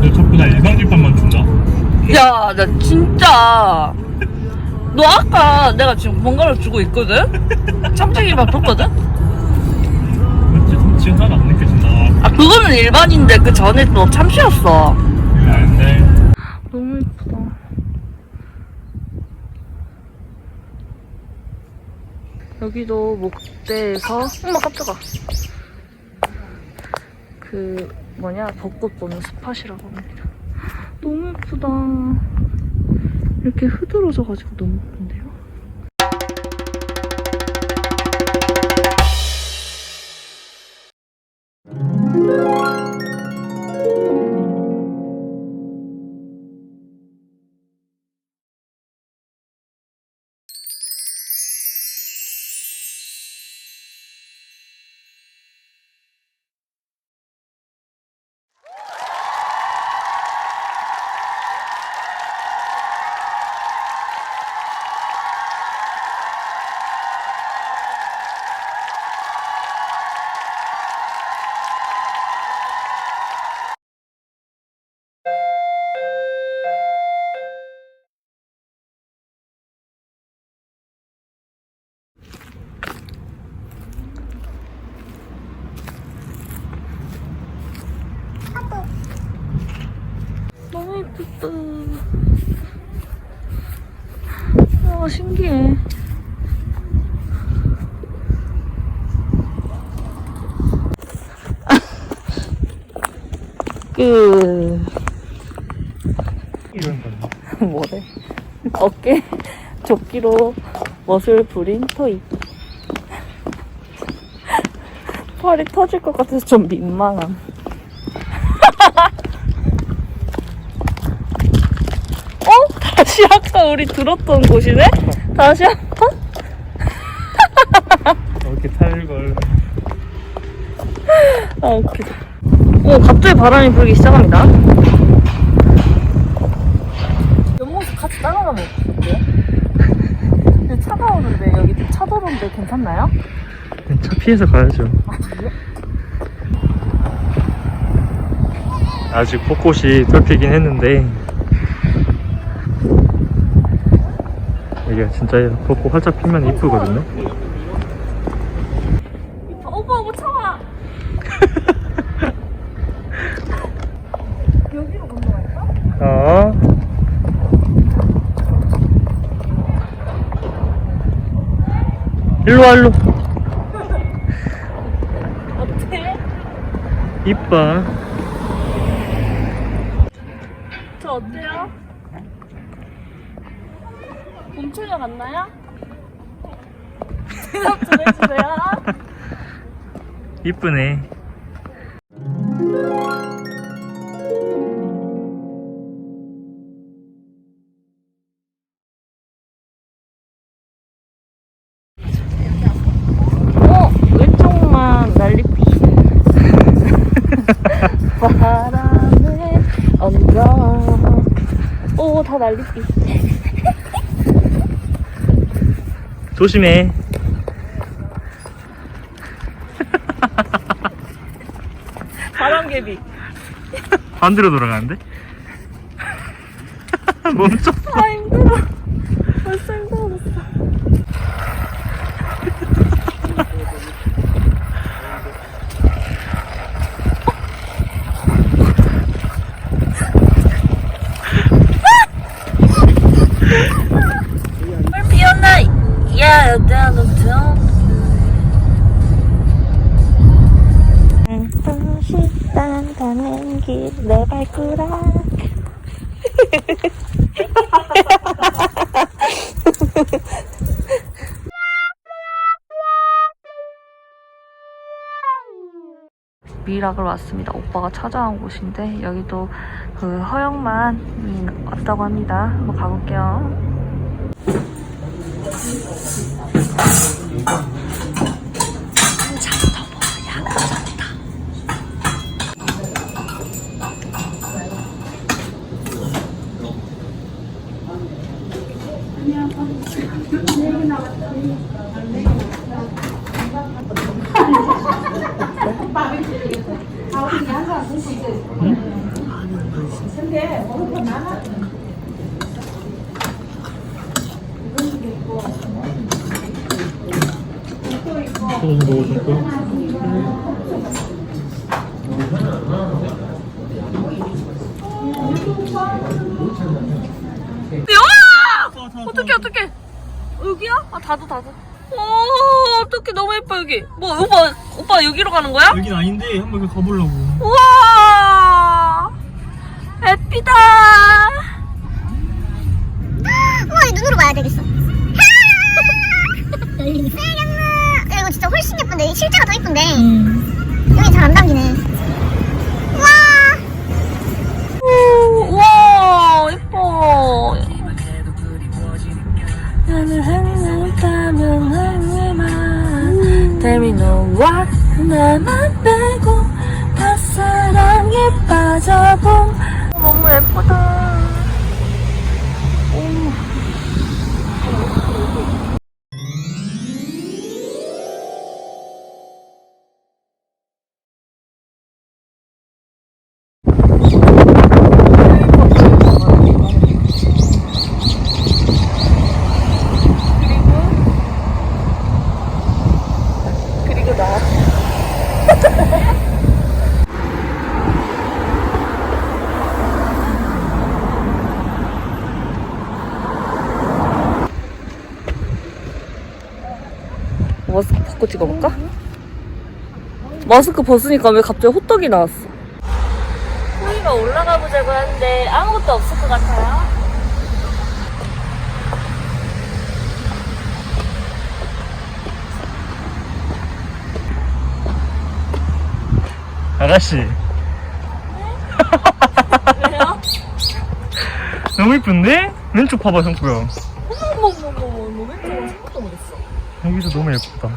너 자꾸 나 일반 김밥만 준다. 야, 나 진짜. 너 아까 내가 지금 뭔가를 주고 있거든? 참치김밥 줬거든? 그치, 참치 하나 안 느껴진다. 아, 그거는 일반인데 그 전에 또 참치였어. 미안한데. 너무 예쁘다. 여기도 목대에서, 어머, 깜짝아. 그, 뭐냐, 벚꽃 보는 스팟이라고 합니다. 너무 예쁘다. 이렇게 흐드러져가지고 너무 예쁘다. 와, 신기해. 그, 이런 건. 뭐래? 어깨 조끼로 멋을 부린 토이. 팔이 터질 것 같아서 좀 민망함. 어? 다시 아까 우리 들었던 곳이네? 다시 한 번? 이렇게 탈걸. 아, 웃기다. 오, 갑자기 바람이 불기 시작합니다. 옆모습 같이 따라가면 어떡해요? 근데 차가우는데 여기 차도로인데 괜찮나요? 차 피해서 가야죠. 아직 벚꽃이 덜 피긴 했는데 이게 진짜 벚꽃 활짝 피면 이쁘거든요. 오빠 오빠 참아 여기로 건너갈까? 어. 일로 와 일로. 어때? 이뻐. 저 어때요? 대답 좀 해주세요 이쁘네. 어? 왼쪽만 난리피 바람에 얹어 오다 난리피 조심해. 바람개비 반대로 돌아가는데? 멈춰. 아 힘들어 발가락 미락을 왔습니다. 오빠가 찾아온 곳인데 여기도 그 허영만이 왔다고 합니다. 한번 가볼게요. 잠더 먹어야 감사합니다. 좀 넣어줄까? 야! 어떡해 어떡해 여기야? 아 닫아 닫아 오 어떡해 너무 예뻐 여기 뭐 오빠 오빠 여기로 가는 거야? 여긴 아닌데 한번 여기 가보려고. 우와 예쁘다 우와 이 눈으로 봐야 되겠어 세련나 야 이거 진짜 훨씬 예쁜데 실제가 더 예쁜데. 여기 잘 안 담기네. 오, 우와 예뻐. 나는 항상 가면 할래만. Tell me no what? 나만 빼고 다 사랑에 빠져본 너무 예쁘다 마스크 벗고 찍어볼까? 마스크 벗으니까 왜 갑자기 호떡이 나왔어? 호이가 올라가 보자고 하는데 아무것도 없을 것 같아요. 아가씨. 왜요? 너무 이쁜데? 왼쪽 봐봐, 형구야. 어머머머머머, 너 왼쪽으로 생각도 못했어. 여기도 너무 예쁘다.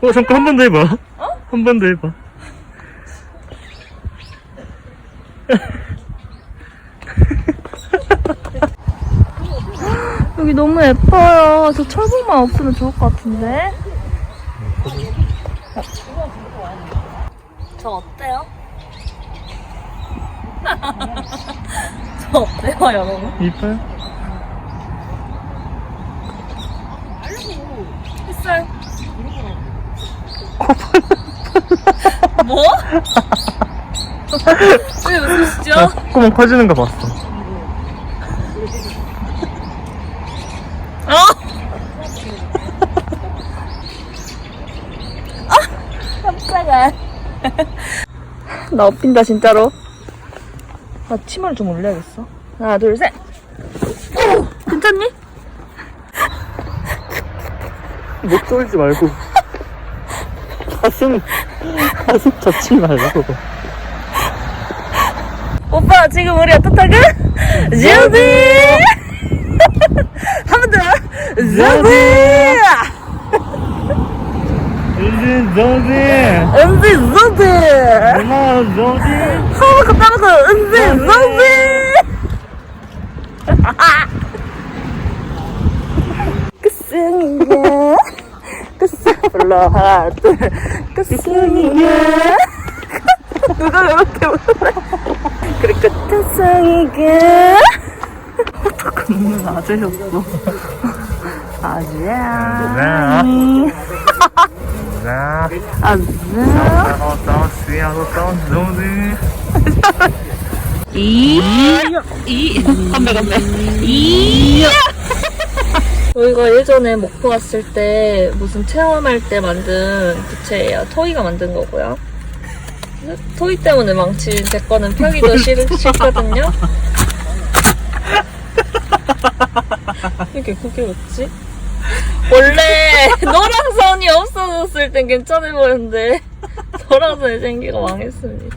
어, 잠깐 한 번 더 해봐. 한 번 더 해봐. 여기 너무 예뻐요. 저 철봉만 없으면 좋을 것 같은데. 저 어때요? 저 어때요, 여러분? 이뻐요? 했어요. 뭐? 왜 웃으시죠? 나 콧구멍 커지는 거 봤어. 어? 나 업힌다, 진짜로. 나 치마를 좀 올려야겠어. 하나, 둘, 셋. 오! 괜찮니? 목 쏠지 말고. 가슴, 가슴 젖지 말고. 오빠, 지금 우리 어떻다고? 저지! 한번 더! 저지! 너지. 은지! 엄마 너지. 하나만 갖다 놓고, 은지, 저지! 끝승이야. 끝승, 불러, 하나, 둘. 끝승이야. 누가 그렇게 불러? 그래, 끝승이야. 어떡해, 눈을 아재였어. 아재야. 아재. 나 도 너지, 나도 너지. 이, 이, 건배, 건배. 이. 저희가 예전에 목포 갔을 때 무슨 체험할 때 만든 부채예요. 토이가 만든 거고요. 토이 때문에 망친 제 거는 펴기도 싫, 싫거든요. 이렇게 크게 웃지? 원래 노란선이 없어졌을 땐 괜찮아 보였는데 노란선이 생기가 망했습니다.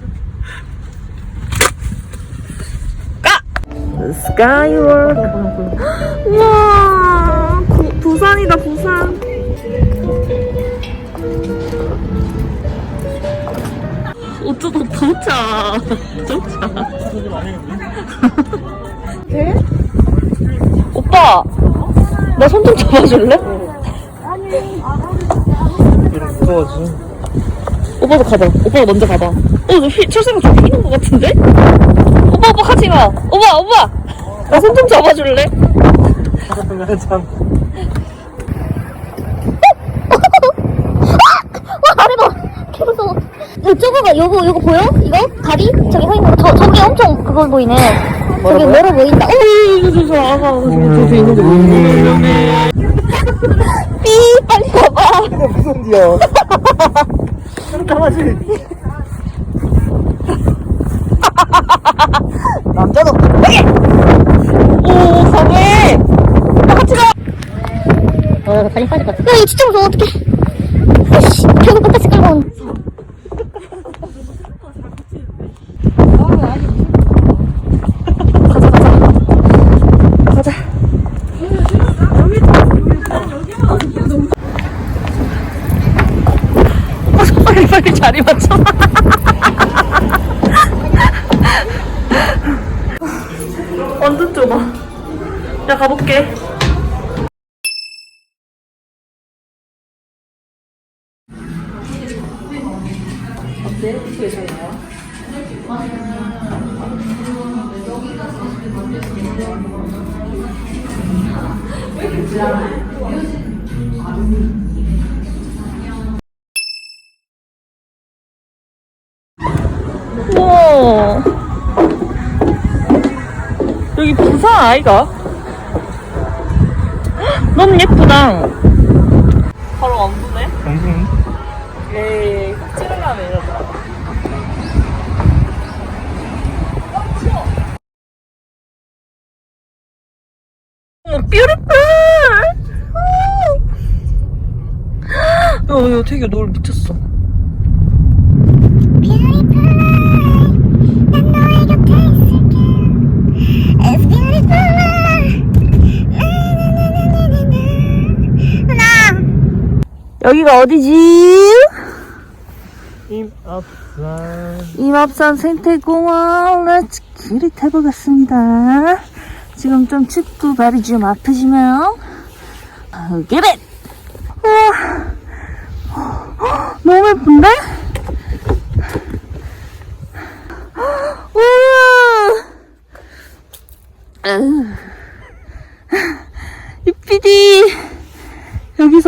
스카이워크 우와 부, 부산이다 부산 어쩌다 도착. 도착. 오빠, 나 손 좀 잡아줄래? 무서워지. 오빠도 가봐. 오빠가 먼저 가봐. 어, 너 휘, 철새가 좀 휘는 것 같은데? 오빠, 오빠 가지 마. 오빠, 오빠! 나 손 좀 잡아줄래? 참. 와 아래도 개 무서워 이쪽가 요거 요거 보여? 이거? 다리? 저기 서 있는 거 저, 저기 엄청 그거 보이네 저기 멀어 보인다 오! 어, 저, 저, 저, 아가, 저, 저기 있는데 위험해. 삐 빨리 가봐 무슨 디야? 깜깜하지? 남자도 오, 가네! 어 다리 빠질 것 같아 야 이거 진짜 무서워 어떡해 아이씨 끌고 온 가자. 어, 빨리 빨리 자리 맞춰. 완전 좁아. 야 가볼게. 아이가? 헉, 너무 예쁘다. 바로 안 보네? 정신. 에이, 꼭 찍으려면 이러더라. 어머, 뷰티풀! 야, 야, 되게 노을 미쳤어. 여기가 어디지? 임압산. 임합산 생태공원 렛츠 길을 타고 갔습니다. 지금 좀 춥고 발이 좀 아프지만 기릿! 우와 너무 예쁜데? 우와 아유. 이 PD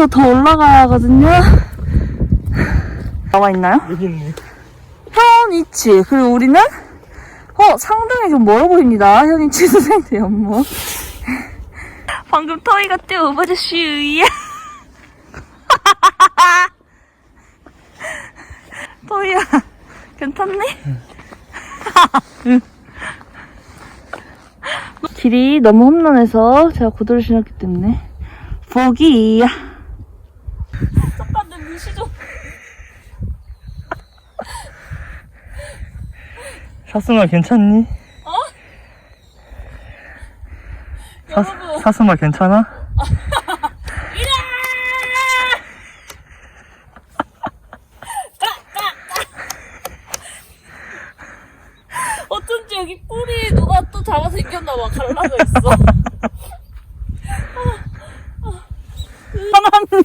여기서 더 올라가야 하거든요. 나와 있나요? 여기 있네. 현이치 그리고 우리는 어 상당히 좀 멀어 보입니다 현이치 선생님 연못 방금 터이가 뛰어 오버졌슈 터이야 괜찮니? 응. 길이 너무 험난해서 제가 구두를 신었기 때문에 포기야 잠깐 내 무시 좀 사슴아 괜찮니? 어? 사, 사슴아 괜찮아? 어쩐지 여기 뿔이 누가 또 잡아서 이겼나봐 갈라져 있어 화났네?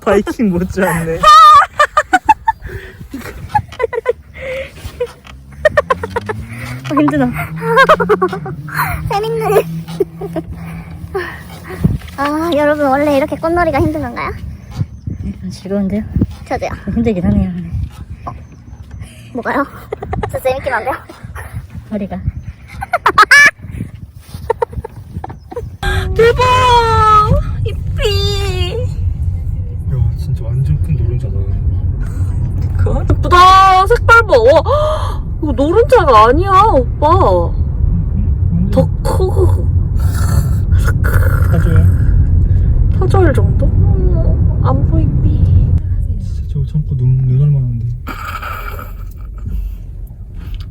바이킹 못지않네. 어, 힘들어 재밌네 아 여러분 원래 이렇게 꽃놀이가 힘든 건가요? 즐거운데요? 저도요 힘들긴 하네요. 뭐가요? 저 재밌긴 한데요 허리가. 대박 이삐 그 예쁘다 색깔 봐. 와, 이거 노른자가 아니야, 오빠. 더 커. 사절 정도? 안 보이삐. 진짜 저거 참고 눈, 눈 얼마나 한데.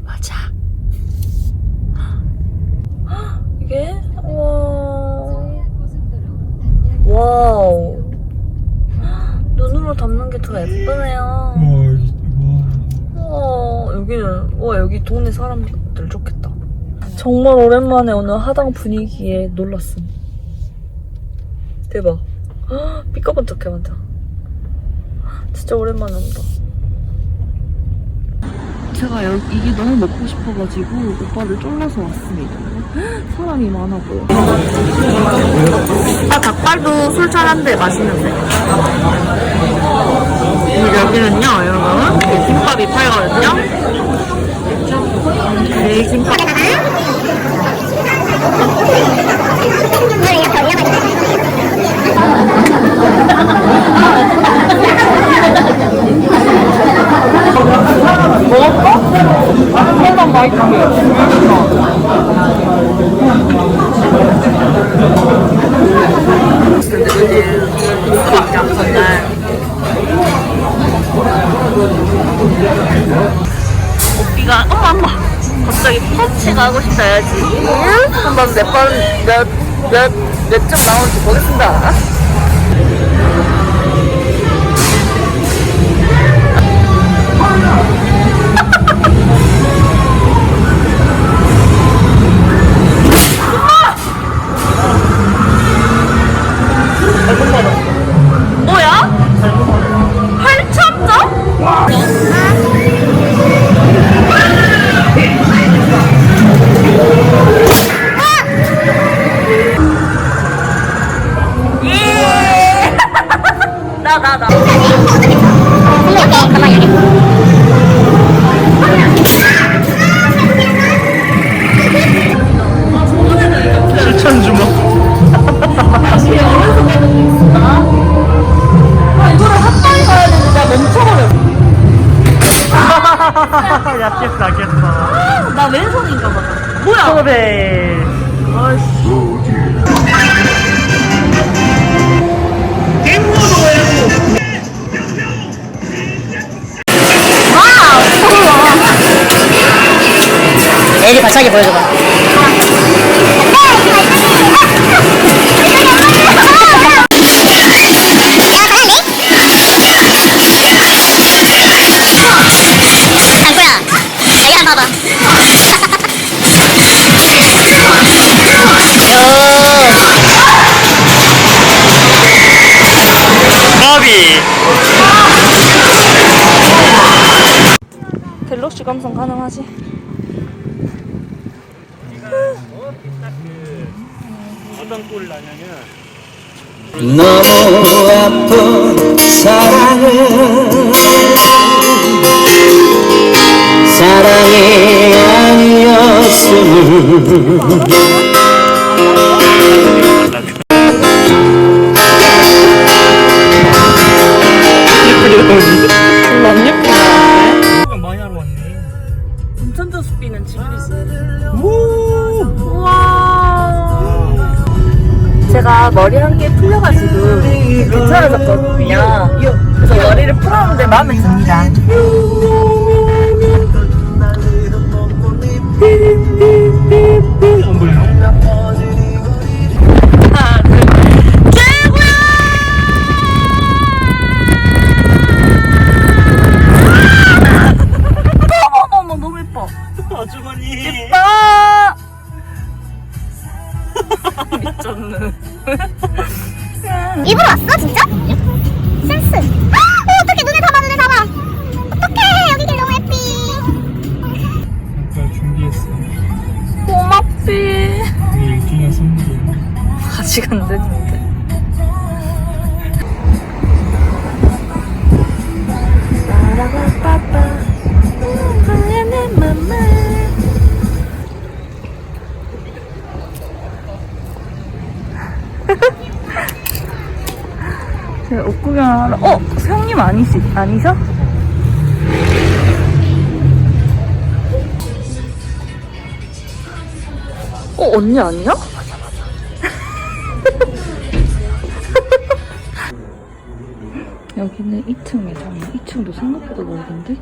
맞아. 이게? 와. 와우. 눈으로 담는 게 더 예쁘네요. 뭐, 여기는 와 여기 동네 사람들 좋겠다. 정말 오랜만에 오늘 하당 분위기에 놀랐음. 대박. 헉, 삐까번쩍해 완전. 진짜 오랜만에 온다. 제가 여기 이게 너무 먹고 싶어가지고 오빠를 쫄라서 왔습니다. 헉, 사람이 많아 보여. 아 닭발도 술잔한데 맛있는데. 여기는요 여러분 그 김밥이 팔거든요. 네 김밥. 몇몇몇점 나오는지 보겠습니다 발차기 보여줘봐. 봐봐. 갤럭시 감성 가능하지? 어떤 꼴 나냐면. 너무 아픈 사랑은 사랑이 아니었음을 머리 한 개 풀려가지고 괜찮아졌거든요. 그래서 머리를 풀었는데 마음에 듭니다. 제가 옷 구경하러, 어? 형님 아니시, 아니셔? 어, 언니 아니야? 여기는 2층 매장이야. 2층도 생각보다 넓은데?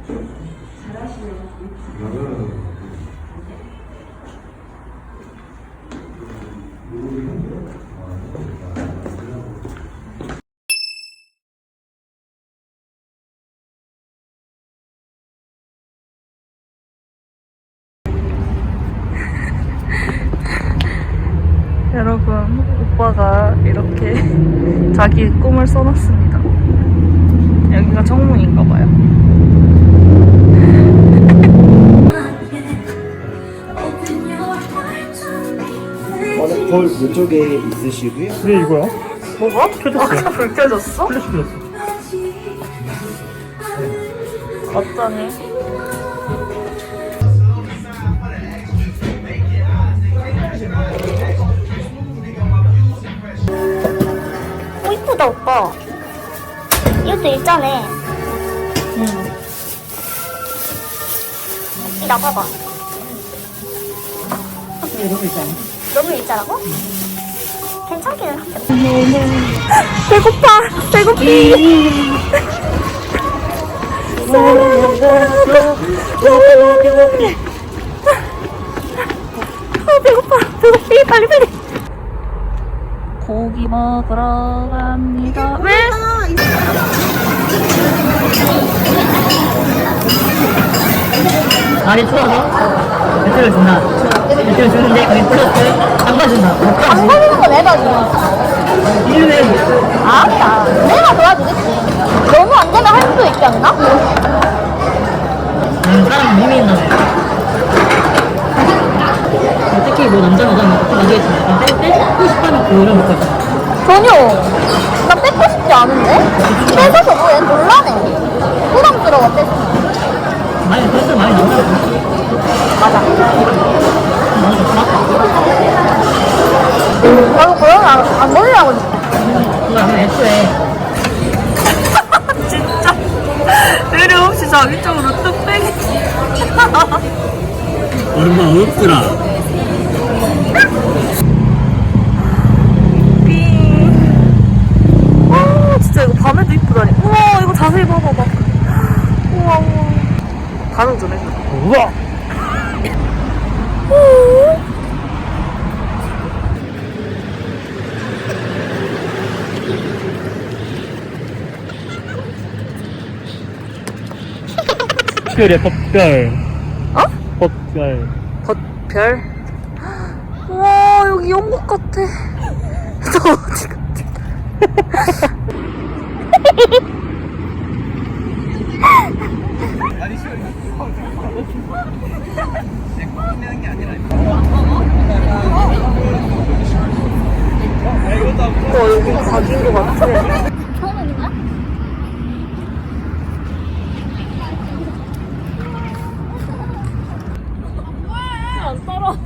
여러분, 오빠가 이렇게 자기 꿈을 써놨습니다. 여기가 정문인가봐요. 저는 거울 왼쪽에 있으시고요. 왜 이거야? 뭐가? 켜졌어. 아까 불 켜졌어? 플래시 켜졌어. 어쩌니? 오, 이쁘다, 오빠. 이것도 일자네. 응. 나 봐봐. 너무 일자라고? 괜찮기는 한데. 배고파! 배고피! 아, 배고파! 배고피! 빨리 빨리! 고기 먹으러 갑니다. 왜? 날이 추워서 배틀을 준다. 배틀을 주는데 거기 플러스 장바 준다. 안? 보이는 거 내가 줘. 이름에 알았다. 내가 도와주겠지. 너무 안 되면 할 수도 있지 않나? 나는 사람 힘이 있나 네. 특히 뭐 남자 여자는 어떻게 얘기했지? 약간 뺄, 뺏고 싶어하는 그 이런 거 있잖아. 전혀. 나 뺏고 싶지 않은데? 뺏어서 뭐해? 곤란해. 부담스러워, 뺏으면. 많이 그래서 많이 나오더라고. 맞아. 나도 그런 안, 안 보이려고 했지. 그걸 하면 애초에 진짜 의뢰 없이 자기 쪽으로 뚝배기 얼마 없더라. 삥. 와 진짜 이쁘다니. 우와 이거 자세히 봐봐봐. 우와 우와. 반응 좀 해줘. 우와! 별이야, 벚별. 어? 벚별. 벚별. 우와 여기 영국 같아. 저 어디 같아? 어 여기 각인 것 같아. 안 따라.